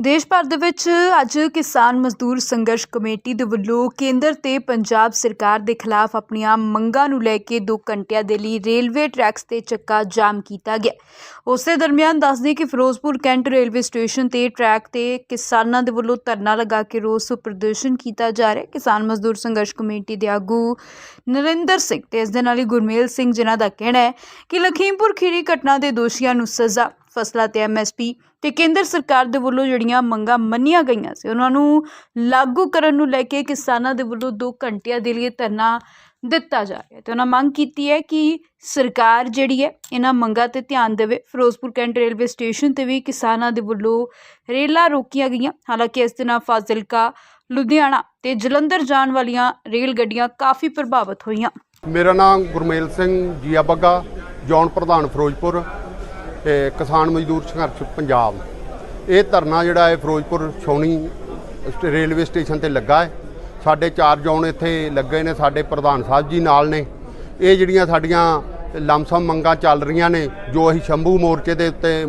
ਦੇਸ਼ ਭਰ ਦੇ ਵਿੱਚ ਅੱਜ ਕਿਸਾਨ ਮਜ਼ਦੂਰ ਸੰਘਰਸ਼ ਕਮੇਟੀ ਦੇ ਵੱਲੋਂ ਕੇਂਦਰ ਤੇ ਪੰਜਾਬ ਸਰਕਾਰ ਦੇ ਖਿਲਾਫ ਆਪਣੀਆਂ ਮੰਗਾਂ ਨੂੰ ਲੈ ਕੇ 2 ਘੰਟਿਆਂ ਦੇ ਲਈ ਰੇਲਵੇ ਟਰੈਕਸ ਤੇ ਚੱਕਾ ਜਾਮ ਕੀਤਾ ਗਿਆ। ਉਸੇ ਦਰਮਿਆਨ ਦੱਸਦੇ ਕਿ ਫਿਰੋਜ਼ਪੁਰ ਕੈਂਟ ਰੇਲਵੇ ਸਟੇਸ਼ਨ ਤੇ ਟਰੈਕ ਤੇ ਕਿਸਾਨਾਂ ਦੇ ਵੱਲੋਂ ਧਰਨਾ ਲਗਾ ਕੇ ਰੋਸ ਪ੍ਰਦਰਸ਼ਨ ਕੀਤਾ ਜਾ ਰਿਹਾ। ਕਿਸਾਨ ਮਜ਼ਦੂਰ ਸੰਘਰਸ਼ ਕਮੇਟੀ ਦੇ ਆਗੂ ਨਰਿੰਦਰ ਸਿੰਘ ਤੇ ਇਸ ਦੇ ਨਾਲ ਹੀ ਗੁਰਮੇਲ ਸਿੰਘ ਜਿਨ੍ਹਾਂ ਦਾ ਕਹਿਣਾ ਹੈ ਕਿ ਲਖੀਮਪੁਰ ਖੀਰੀ ਘਟਨਾ ਦੇ ਦੋਸ਼ੀਆਂ ਨੂੰ ਸਜ਼ਾ ਫਸਲਾਂ ਤੇ ਐਮਐਸਪੀ ਤੇ ਕੇਂਦਰ ਸਰਕਾਰ ਦੇ ਵੱਲੋਂ ਜਿਹੜੀਆਂ ਮੰਗਾਂ ਮੰਨੀਆਂ ਗਈਆਂ ਸੀ, ਉਹਨਾਂ ਨੂੰ ਲਾਗੂ ਕਰਨ ਨੂੰ ਲੈ ਕੇ ਕਿਸਾਨਾਂ ਦੇ ਵੱਲੋਂ 2 ਘੰਟਿਆਂ ਦੇ ਲਈ ਧਰਨਾ ਦਿੱਤਾ ਜਾ ਰਿਹਾ ਹੈ ਤੇ ਉਹਨਾਂ ਮੰਗ ਕੀਤੀ ਹੈ ਕਿ ਸਰਕਾਰ ਜਿਹੜੀ ਹੈ, ਇਹਨਾਂ ਮੰਗਾਂ ਤੇ ਧਿਆਨ ਦੇਵੇ। ਫਿਰੋਜ਼ਪੁਰ ਕੈਂਟ ਰੇਲਵੇ ਸਟੇਸ਼ਨ ਤੇ ਵੀ ਕਿਸਾਨਾਂ ਦੇ ਵੱਲੋਂ ਰੇਲਾਂ ਰੋਕੀਆਂ ਗਈਆਂ। ਹਾਲਾਂਕਿ ਇਸ ਦੇ ਨਾਲ ਫਾਜ਼ਿਲਕਾ, ਲੁਧਿਆਣਾ ਤੇ ਜਲੰਧਰ ਜਾਣ ਵਾਲੀਆਂ ਰੇਲ ਗੱਡੀਆਂ ਕਾਫੀ ਪ੍ਰਭਾਵਿਤ ਹੋਈਆਂ। ਮੇਰਾ ਨਾਮ ਗੁਰਮੇਲ ਸਿੰਘ ਜੀਆ ਬੱਗਾ ਜੌਨ ਪ੍ਰਧਾਨ ਫਿਰੋਜ਼ਪੁਰ। ਕਿਸਾਨ ਮਜ਼ਦੂਰ ਸੰਘਰਸ਼ ਪੰਜਾਬ। ਇਹ ਧਰਨਾ ਜਿਹੜਾ ਹੈ ਫਿਰੋਜ਼ਪੁਰ ਛਾਉਣੀ ਸਟ- ਰੇਲਵੇ ਸਟੇਸ਼ਨ ਤੇ ਲੱਗਾ ਹੈ। ਸਾਡੇ ਚਾਰ ਜੌਨ ਇੱਥੇ ਲੱਗੇ ਨੇ, ਸਾਡੇ ਪ੍ਰਧਾਨ ਸਾਹਿਬ ਜੀ ਨਾਲ ਨੇ। ਇਹ ਜਿਹੜੀਆਂ ਸਾਡੀਆਂ ਲਮਸਮ ਮੰਗਾਂ ਚੱਲ ਰਹੀਆਂ ਨੇ, ਜੋ ਅਸੀਂ ਸ਼ੰਭੂ ਮੋਰਚੇ ਦੇ ਉੱਤੇ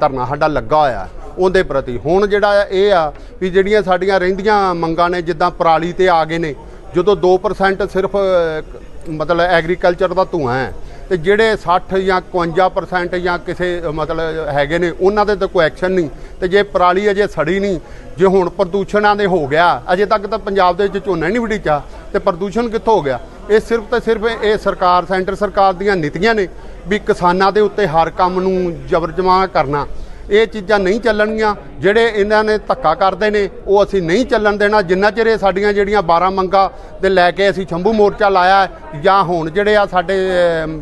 ਧਰਨਾ ਸਾਡਾ ਲੱਗਾ ਹੋਇਆ ਉਹਦੇ ਪ੍ਰਤੀ। ਹੁਣ ਜਿਹੜਾ ਇਹ ਆ ਵੀ ਜਿਹੜੀਆਂ ਸਾਡੀਆਂ ਰਹਿੰਦੀਆਂ ਮੰਗਾਂ ਨੇ, ਜਿੱਦਾਂ ਪਰਾਲੀ ਤੇ ਆ ਗਏ ਨੇ, ਜਦੋਂ 2% ਸਿਰਫ ਮਤਲਬ ਐਗਰੀਕਲਚਰ ਦਾ ਧੂਆਂ ਹੈ ਤੇ ਜਿਹੜੇ 60 ਜਾਂ 51% ਜਾਂ ਕਿਸੇ ਮਤਲਬ ਹੈਗੇ ਨੇ, ਉਹਨਾਂ ਦੇ ਤਾਂ ਕੋਈ ਐਕਸ਼ਨ ਨਹੀਂ। ਤੇ ਜੇ ਪਰਾਲੀ ਅਜੇ ਸੜੀ ਨਹੀਂ, ਜੇ ਹੁਣ ਪ੍ਰਦੂਸ਼ਣਾਂ ਦੇ ਹੋ ਗਿਆ, ਅਜੇ ਤੱਕ ਤਾਂ ਪੰਜਾਬ ਦੇ ਵਿੱਚ ਝੋਨਾ ਹੀ ਨਹੀਂ ਵੜੀਚਾ, ਤੇ ਪ੍ਰਦੂਸ਼ਣ ਕਿੱਥੋਂ ਹੋ ਗਿਆ? ਇਹ ਸਿਰਫ ਤੇ ਸਿਰਫ ਇਹ ਸਰਕਾਰ, ਸੈਂਟਰ ਸਰਕਾਰ ਦੀਆਂ ਨੀਤੀਆਂ ਨੇ ਵੀ ਕਿਸਾਨਾਂ ਦੇ ਉੱਤੇ ਹਰ ਕੰਮ ਨੂੰ ਜ਼ਬਰ ਜਮਾ ਕਰਨਾ। ਇਹ ਚੀਜ਼ਾਂ ਨਹੀਂ ਚੱਲਣਗੀਆਂ ਜਿਹੜੇ ਇਹਨਾਂ ਨੇ ਧੱਕਾ ਕਰਦੇ ਨੇ ਉਹ ਅਸੀਂ ਨਹੀਂ ਚੱਲਣ ਦੇਣਾ। ਜਿੰਨਾ ਚਿਰ ਇਹ ਸਾਡੀਆਂ ਜਿਹੜੀਆਂ 12 ਮੰਗਾਂ ਦੇ ਲੈ ਕੇ ਅਸੀਂ ਸ਼ੰਭੂ ਮੋਰਚਾ ਲਾਇਆ ਜਾਂ ਹੁਣ ਜਿਹੜੇ ਆ ਸਾਡੇ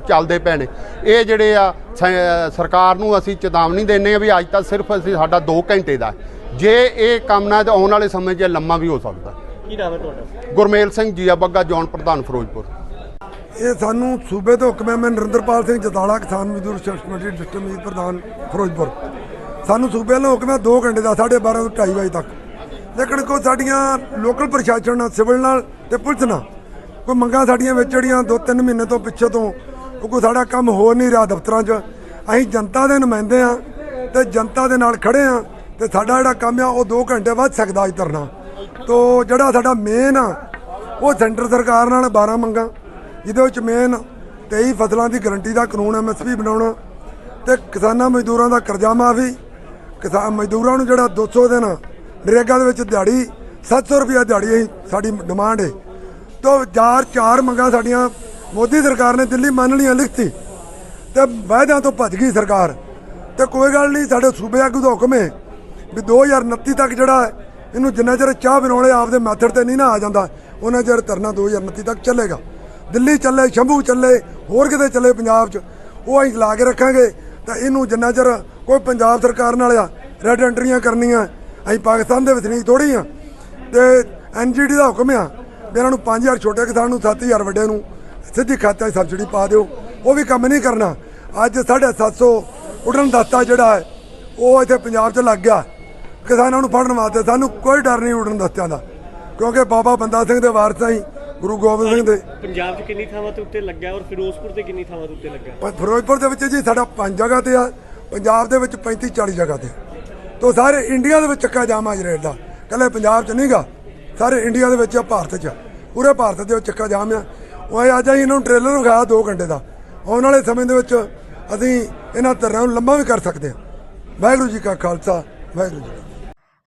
ਚੱਲਦੇ ਪਏ ਨੇ। ਇਹ ਜਿਹੜੇ ਆ ਸ- ਸਰਕਾਰ ਨੂੰ ਅਸੀਂ ਚੇਤਾਵਨੀ ਦਿੰਦੇ ਆ ਵੀ ਅੱਜ ਤੱਕ ਸਿਰਫ ਅਸੀਂ ਸਾਡਾ 2 ਘੰਟੇ ਦਾ। ਜੇ ਇਹ ਕੰਮ ਨਾ ਤਾਂ ਆਉਣ ਵਾਲੇ ਸਮੇਂ 'ਚ ਲੰਮਾ ਵੀ ਹੋ ਸਕਦਾ ਕੀ ਨਾਮ ਹੈ ਤੁਹਾਡਾ? ਗੁਰਮੇਲ ਸਿੰਘ ਜੀਆ ਬੱਗਾ ਜੌਨ ਪ੍ਰਧਾਨ ਫਿਰੋਜ਼ਪੁਰ। ਇਹ ਸਾਨੂੰ ਸੂਬੇ ਤੋਂ ਹੁਕਮ ਹੈ ਮੈਂ ਨਰਿੰਦਰਪਾਲ ਸਿੰਘ ਜਤਾਲਾ ਕਿਸਾਨ ਮਜ਼ਦੂਰ ਸੰਘਰਸ਼ ਕਮੇਟੀ ਡਿਸਟ੍ਰਿਕਟ ਮੀਤ ਪ੍ਰਧਾਨ ਫਿਰੋਜ਼ਪੁਰ। ਸਾਨੂੰ ਸੂਬੇ ਵੱਲੋਂ ਹੁਕਮ ਹੈ 2 ਘੰਟੇ ਦਾ 12:30 ਤੋਂ 2:30 ਵਜੇ ਤੱਕ। ਲੇਕਿਨ ਕੋਈ ਸਾਡੀਆਂ ਲੋਕਲ ਪ੍ਰਸ਼ਾਸਨ ਨਾਲ ਸਿਵਲ ਨਾਲ ਤੇ ਪੁਲਿਸ ਨਾਲ ਕੋਈ ਮੰਗਾਂ ਸਾਡੀਆਂ ਵਿੱਚ ਜਿਹੜੀਆਂ 2-3 ਮਹੀਨੇ ਤੋਂ ਪਿੱਛੇ ਤੋਂ ਉਹ ਕੋਈ ਸਾਡਾ ਕੰਮ ਹੋ ਨਹੀਂ ਰਿਹਾ ਦਫ਼ਤਰਾਂ 'ਚ। ਅਸੀਂ ਜਨਤਾ ਦੇ ਨੁਮਾਇੰਦੇ ਆ ਤੇ ਜਨਤਾ ਦੇ ਨਾਲ ਖੜੇ ਆ ਤੇ ਸਾਡਾ ਜਿਹੜਾ ਕੰਮ ਆ, ਉਹ 2 ਘੰਟੇ ਵੱਧ ਸਕਦਾ ਅੱਜ ਧਰਨਾ। ਤੋ ਜਿਹੜਾ ਸਾਡਾ ਮੇਨ ਆ, ਉਹ ਸੈਂਟਰ ਸਰਕਾਰ ਨਾਲ 12 ਮੰਗਾਂ, ਜਿਹਦੇ ਵਿੱਚ ਮੇਨ 23 ਫਸਲਾਂ ਦੀ ਗਰੰਟੀ ਦਾ ਕਾਨੂੰਨ ਐਮਐਸਪੀ ਬਣਾਉਣਾ ਤੇ ਕਿਸਾਨਾਂ ਮਜ਼ਦੂਰਾਂ ਦਾ ਕਰਜ਼ਾ ਮਾਫੀ ਕਿਸਾਨ ਮਜ਼ਦੂਰਾਂ ਨੂੰ ਜਿਹੜਾ 200 ਦਿਨ ਨਰੇਗਾ ਦੇ ਵਿੱਚ ਦਿਹਾੜੀ 700 ਰੁਪਏ ਦਿਹਾੜੀ ਅਸੀਂ ਸਾਡੀ ਡਿਮਾਂਡ ਹੈ ਤੋਂ ਚਾਰ ਚਾਰ ਮੰਗਾਂ ਸਾਡੀਆਂ ਮੋਦੀ ਸਰਕਾਰ ਨੇ ਦਿੱਲੀ ਮੰਨ ਲਈਆਂ ਲਿਖਤੀ। ਤੇ ਵਾਅਦਿਆਂ ਤੋਂ ਭੱਜ ਗਈ ਸਰਕਾਰ। ਤੇ ਕੋਈ ਗੱਲ ਨਹੀਂ, ਸਾਡੇ ਸੂਬੇ ਆਗੂ ਦਾ ਹੁਕਮ ਹੈ ਵੀ 2029 ਤੱਕ ਜਿਹੜਾ ਇਹਨੂੰ ਜਿੰਨਾ ਚਿਰ ਚਾਹ ਬਣਾਉਣੇ ਆਪਦੇ ਮੈਥਡ ਤੇ ਨਹੀਂ ਨਾ ਆ ਜਾਂਦਾ, ਉਹਨਾਂ ਚਿਰ ਧਰਨਾ 2029 ਤੱਕ ਚੱਲੇਗਾ। ਦਿੱਲੀ ਚੱਲੇ, ਸ਼ੰਭੂ ਚੱਲੇ, ਹੋਰ ਕਿਤੇ ਚੱਲੇ ਪੰਜਾਬ 'ਚ, ਉਹ ਅਸੀਂ ਲਾ ਕੇ ਰੱਖਾਂਗੇ। ਤਾਂ ਇਹਨੂੰ ਜਿੰਨਾ ਚਿਰ ਕੋਈ ਪੰਜਾਬ ਸਰਕਾਰ ਨਾਲ ਆ ਰੈਡ ਐਂਟਰੀਆਂ ਕਰਨੀਆਂ, ਅਸੀਂ ਪਾਕਿਸਤਾਨ ਦੇ ਵਸਨੀਕ ਥੋੜੀ ਆ ਤੇ ਐਨਜੀਡੀ ਦਾ ਹੁਕਮ ਆ ਵੀ ਇਹਨਾਂ ਨੂੰ 5000 ਛੋਟੇ ਕਿਸਾਨ ਨੂੰ 7000 ਵੱਡੇ ਨੂੰ ਸਿੱਧੀ ਖਾਤੇ 'ਚ ਸਬਸਿਡੀ ਪਾ ਦਿਓ। ਉਹ ਵੀ ਕੰਮ ਨਹੀਂ ਕਰਨਾ। ਅੱਜ 750 ਉਡਣ ਦਸਤਾ ਜਿਹੜਾ ਹੈ, ਉਹ ਇੱਥੇ ਪੰਜਾਬ 'ਚ ਲੱਗ ਗਿਆ। ਕਿਸਾਨਾਂ ਨੂੰ ਫੜਨ ਵਾਸਤੇ ਸਾਨੂੰ ਕੋਈ ਡਰ ਨਹੀਂ ਉਡਣ ਦਸਤਿਆਂ ਦਾ। ਕਿਉਂਕਿ ਬਾਬਾ ਬੰਦਾ ਸਿੰਘ ਦੇ ਵਾਰਸ ਅਸੀਂ ਗੁਰੂ ਗੋਬਿੰਦ ਸਿੰਘ ਦੇ। ਪੰਜਾਬ 'ਚ ਕਿੰਨੀ ਥਾਵਾਂ ਤੇ ਉੱਤੇ ਲੱਗਾ ਔਰ ਫਿਰੋਜ਼ਪੁਰ ਤੇ ਕਿੰਨੀ ਥਾਵਾਂ ਤੇ ਉੱਤੇ ਲੱਗਾ ਪ- ਫਿਰੋਜ਼ਪੁਰ ਦੇ ਵਿੱਚ ਜੀ ਸਾਡਾ ਪੰਜ ਜਗ੍ਹਾ ਤੇ ਆ ਪੰਜਾਬ ਦੇ ਵਿੱਚ 35 40 ਜਗ੍ਹਾ ਤੇ। ਤੋਂ ਸਾਰੇ ਇੰਡੀਆ ਦੇ ਵਿੱਚ ਚੱਕਾ ਜਾਮ ਆ ਰੇਟ ਦਾ। ਕੱਲੇ ਪੰਜਾਬ 'ਚ ਨਹੀਂਗਾ ਸਾਰੇ ਇੰਡੀਆ ਦੇ ਵਿੱਚ ਆ, ਭਾਰਤ 'ਚ। ਪੂਰੇ ਭਾਰਤ ਦੇ ਵਿੱਚ ਚੱਕਾ ਜਾਮ ਆ ਉਹ ਅੱਜ ਅਸੀਂ ਇਹਨਾਂ ਨੂੰ ਟ੍ਰੇਲਰ ਵਿਖਾਇਆ 2 ਘੰਟੇ ਦਾ। ਆਉਣ ਵਾਲੇ ਸਮੇਂ ਦੇ ਵਿੱਚ ਅਸੀਂ ਇਹਨਾਂ ਧਰਨਿਆਂ ਨੂੰ ਲੰਮਾ ਵੀ ਕਰ ਸਕਦੇ ਹਾਂ। ਵਾਹਿਗੁਰੂ ਜੀ ਕਾ ਖਾਲਸਾ ਵਾਹਿਗੁਰੂ ਜੀ।